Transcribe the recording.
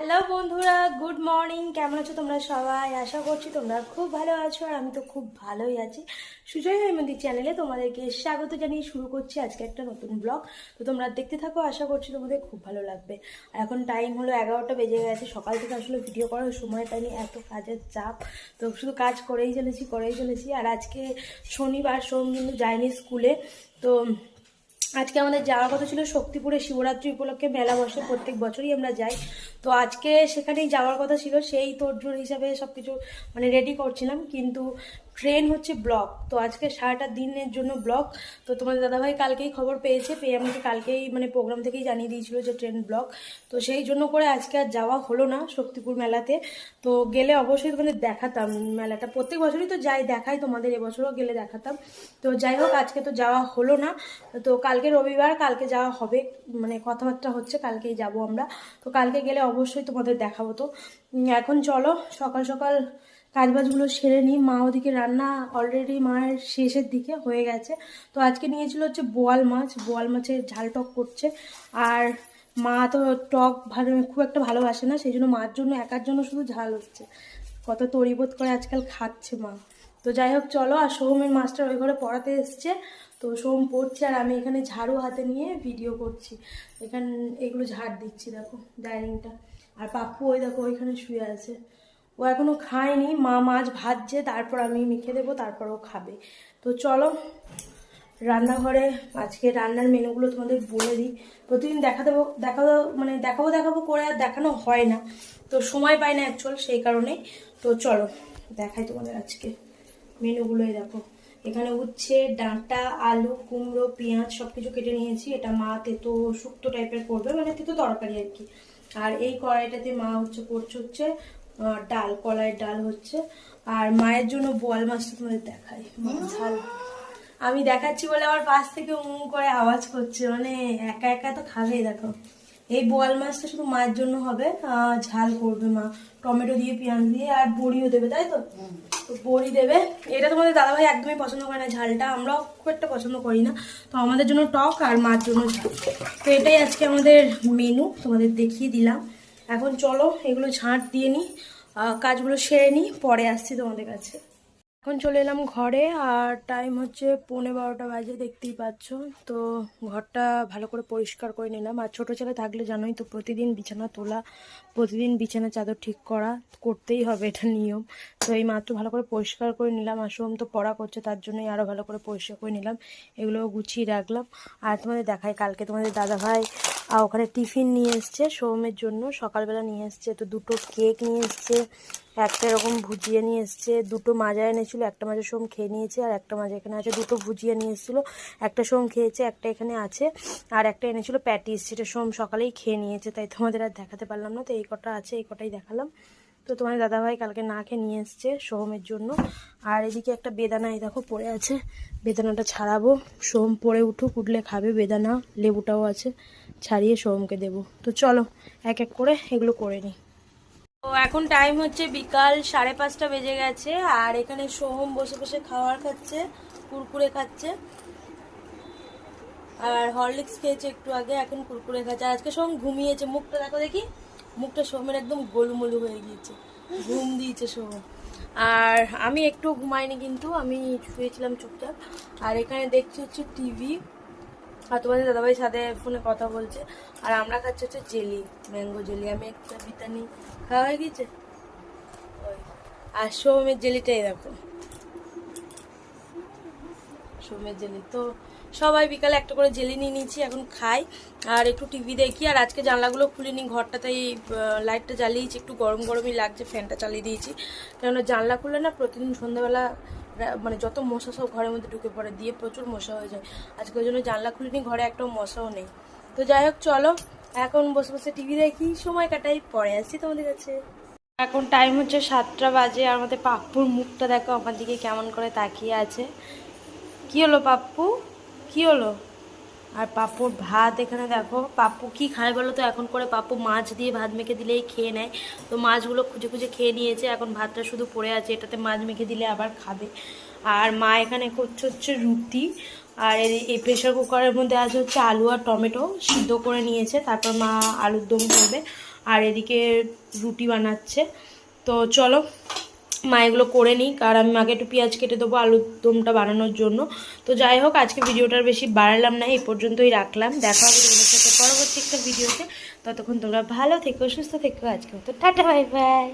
Hello বন্ধুরা, good morning. কেমন আছো তোমরা সবাই? আশা করছি তোমরা খুব ভালো আছো আর আমি তো খুব ভালোই আছি। সুজয় হেমন্দি চ্যানেলে তোমাদেরকে স্বাগত জানিয়ে শুরু করছি আজকে একটা নতুন ব্লগ তো তোমরা দেখতে থাকো, আশা করছি তোমাদের খুব ভালো লাগবে। আর এখন টাইম হলো এগারোটা বেজে গেছে, সকাল থেকে আসলে ভিডিও করার সময় পাইনি, এত কাজের চাপ। তো শুধু কাজ করেই চলেছি করেই চলেছি। আর আজকে শনিবার সোম কিন্তু যাইনি স্কুলে তো আজকে আমাদের যাওয়ার কথা ছিল শক্তিপুরে শিবরাত্রি উপলক্ষে মেলা বসে প্রত্যেক বছরই আমরা যাই। তো আজকে সেখানেই যাওয়ার কথা ছিল, সেই তোড়জোড় হিসাবে সব কিছু মানে রেডি করছিলাম। কিন্তু ট্রেন হচ্ছে ব্লক তো আজকে সারাটা দিনের জন্য ব্লক তো তোমাদের দাদাভাই কালকেই খবর পেয়েছে, পেয়ে আমাকে কালকেই মানে প্রোগ্রাম থেকেই জানিয়ে দিয়েছিল যে ট্রেন ব্লক তো সেই জন্য করে আজকে আর যাওয়া হলো না শক্তিপুর মেলাতে। তো গেলে অবশ্যই তোমাদের দেখাতাম মেলাটা। প্রত্যেক বছরই তো যাই, দেখাই তোমাদের, এবছরও গেলে দেখাতাম। তো যাই হোক, আজকে তো যাওয়া হলো না। তো কালকে রবিবার, কালকে যাওয়া হবে। মানে কথাবার্তা হচ্ছে, কালকেই যাব আমরা। তো কালকে গেলে অবশ্যই তোমাদের দেখাবো তো। এখন চলো, সকাল সকাল কাজবাজগুলো সেরে নিই। মা ওদিকে রান্না অলরেডি মায়ের শেষের দিকে হয়ে গেছে। তো আজকে নিয়েছিল হচ্ছে বোয়াল মাছ। বোয়াল মাছের ঝাল টক করছে। আর মা তো টক ভালো, খুব একটা ভালোবাসে না, সেই জন্য মার জন্য, একার জন্য শুধু ঝাল হচ্ছে। কত তরিবোধ করে আজকাল খাচ্ছে মা। তো যাই হোক, চলো, আর সোহমের মাস্টার ওই ঘরে পড়াতে এসছে। তো সোহম পড়ছে, আর আমি এখানে ঝাড়ু হাতে নিয়ে ভিডিও করছি। এখানে, এগুলো ঝাড় দিচ্ছি, দেখো ডাইনিংটা আর পাপ্পু ওই দেখো, ওইখানে শুয়ে আছে। ও এখনও খায়নি, মা মাছ ভাজছে, তারপর আমি মেখে দেবো, তারপর ও খাবে। তো চলো, রান্নাঘরে আজকে রান্নার মেনুগুলো তোমাদের বলে দিই। প্রতিদিন দেখা দেবো দেখাবো মানে দেখাবো দেখাবো করে আর দেখানো হয় না। তো সময় পাই না অ্যাকচুয়াল সেই কারণেই তো চলো, দেখাই তোমাদের আজকে মেনুগুলোই দেখো। এখানে উচ্ছে, ডাঁটা, আলু, কুমড়ো, পেঁয়াজ সব কিছু কেটে নিয়েছি। এটা মা তেতো শুক্তো টাইপের করবে মানে তেতো তরকারি আর কি। আর এই কড়াইটাতে মা হচ্ছে করছে হচ্ছে ডাল কলাইয়ের ডাল হচ্ছে। আর মায়ের জন্য বোয়াল মাছটা তোমাদের দেখাই। ঝাল। আমি দেখাচ্ছি বলে আমার পাশ থেকে উম করে আওয়াজ করছে। মানে একা একা তো খাবেই, দেখো। এই বোয়াল মাছটা শুধু মায়ের জন্য হবে। ঝাল করবে মা। টমেটো দিয়ে, পেঁয়াজ দিয়ে আর বড়িও দেবে, তাই তো? তো বড়ি দেবে। এটা তোমাদের দাদাভাই একদমই পছন্দ করে না। ঝালটা আমরাও খুব একটা পছন্দ করি না। তো আমাদের জন্য টক আর মার জন্য ঝাল। তো এটাই আজকে আমাদের মেনু তোমাদের দেখিয়ে দিলাম। এখন চলো, এগুলো ঝাঁট দিয়ে নিই কাজগুলো সেরে নিই পরে আসছি তোমাদের কাছে। এখন চলে এলাম ঘরে, আর টাইম হচ্ছে পৌনে বারোটা বাজে, দেখতেই পাচ্ছ। তো ঘরটা ভালো করে পরিষ্কার করে নিলাম। আর ছোটো ছেলে থাকলে জানোই তো, প্রতিদিন বিছানা তোলা, প্রতিদিন বিছানা চাদর ঠিক করা, করতেই হবে এটা নিয়ম। তো এই মাত্র ভালো করে পরিষ্কার করে নিলাম। আর সোম তো পড়া করছে, তার জন্যই আরও ভালো করে পরিষ্কার করে নিলাম। এগুলো গুছিয়ে রাখলাম। আর তোমাদের দেখাই, কালকে তোমাদের দাদা আহ, ওখানে টিফিন নিয়ে এসছে সোমের জন্য সকালবেলা নিয়ে এসছে তো দুটো কেক নিয়ে এসছে একটা এরকম ভুজিয়া নিয়ে এসছে দুটো মাজা এনেছিল একটা মাজা সোম খেয়ে নিয়েছে আর একটা মাজা এখানে আছে দুটো ভুজিয়া নিয়ে এসেছিল একটা সোম খেয়েছে একটা এখানে আছে আর একটা এনেছিল প্যাটিস সেটা সোম সকালেই খেয়ে নিয়েছে তাই তোমাদের আর দেখাতে পারলাম না তো এই কটা আছে এই কটাই দেখালাম। তো তোমার দাদাভাই কালকে না খেয়ে নিয়ে এসছে সোহমের জন্য আর এদিকে একটা বেদানা এই দেখো পড়ে আছে বেদানাটা ছাড়াবো সোম পড়ে উঠুক উঠলে খাবে বেদানা লেবুটাও আছে। ছাড়িয়ে সোহমকে দেবো। তো চলো, এক এক করে এগুলো করে নিই। তো এখন টাইম হচ্ছে বিকাল সাড়ে পাঁচটা বেজে গেছে, আর এখানে সোহম বসে বসে খাওয়ার খাচ্ছে, কুরকুরে খাচ্ছে। আর হরলিক্স খেয়েছে একটু আগে, এখন কুরকুরে খাচ্ছে। আজকে সোহম ঘুমিয়েছে, মুখটা দেখো দেখি। মুখটা সোহমের একদম গোলুমলু হয়ে গিয়েছে। ঘুম দিয়েছে সোহম আর আমি একটু ঘুমাইনি কিন্তু, আমি শুয়েছিলাম চুপচাপ। আর এখানে দেখছি হচ্ছে টিভি। আর তোমাদের দাদাভাই সাথে ফোনে কথা বলছে। আর আমরা খাচ্ছি হচ্ছে জেলি, ম্যাঙ্গো জেলি। আমি একটা বিতানি খাওয়া হয়ে গেছে। আর সোমের জেলিটাই দেখো। সোমের জেলি। তো সবাই বিকালে একটা করে জেলি নিয়ে নিয়েছি, এখন খাই। আর একটু টিভি দেখি। আর আজকে জানলাগুলো খুলিনি ঘরটাতে এই লাইটটা জ্বালিয়েছি। একটু গরম গরমই লাগছে ফ্যানটা চালিয়ে দিয়েছি। কেননা জানলা খুলে না প্রতিদিন সন্ধ্যাবেলা মানে যত মশা সব ঘরের মধ্যে ঢুকে পড়ে, দিয়ে প্রচুর মশা হয়ে যায়। আজকে ওই জন্য জানলা খুলিনি, ঘরে একটাও মশাও নেই। তো যাই হোক, চলো, এখন বসে বসে টিভি দেখি, সময় কাটাই, পরে আসছি তোমাদের কাছে। এখন টাইম হচ্ছে সাতটা বাজে, আর আমাদের পাপ্পুর মুখটা দেখো আমার দিকে কেমন করে তাকিয়ে আছে। কি হলো পাপ্পু? কি হলো? আর পাপুর ভাত এখানে দেখো, পাপু কি খায় বলো তো? এখন করে পাপু মাছ দিয়ে ভাত মেখে দিলেই খেয়ে নেয়। তো মাছগুলো খুঁজে খুঁজে খেয়ে নিয়েছে, এখন ভাতটা শুধু পড়ে আছে, এটাতে মাছ মেখে দিলে আবার খাবে। আর মা এখানে করছে হচ্ছে রুটি, আর এই- প্রেশার কুকারের মধ্যে আছে হচ্ছে আলু আর টমেটো সিদ্ধ করে নিয়েছে, তারপর মা আলুর দম করবে, আর এদিকে রুটি বানাচ্ছে। তো চলো মা এগুলো করে নিই কারণ আমি মাকে একটু পেঁয়াজ কেটে দেবো, আলুর দমটা বানানোর জন্য। তো যাই হোক, আজকে ভিডিওটার বেশি বাড়ালাম না, এই পর্যন্তই রাখলাম। দেখা হবে তোমাদের সাথে পরবর্তী একটা ভিডিওতে। ততক্ষণ তোমরা ভালো থেকো, সুস্থ থেকো আজকে মতো টাটা, বাই বাই।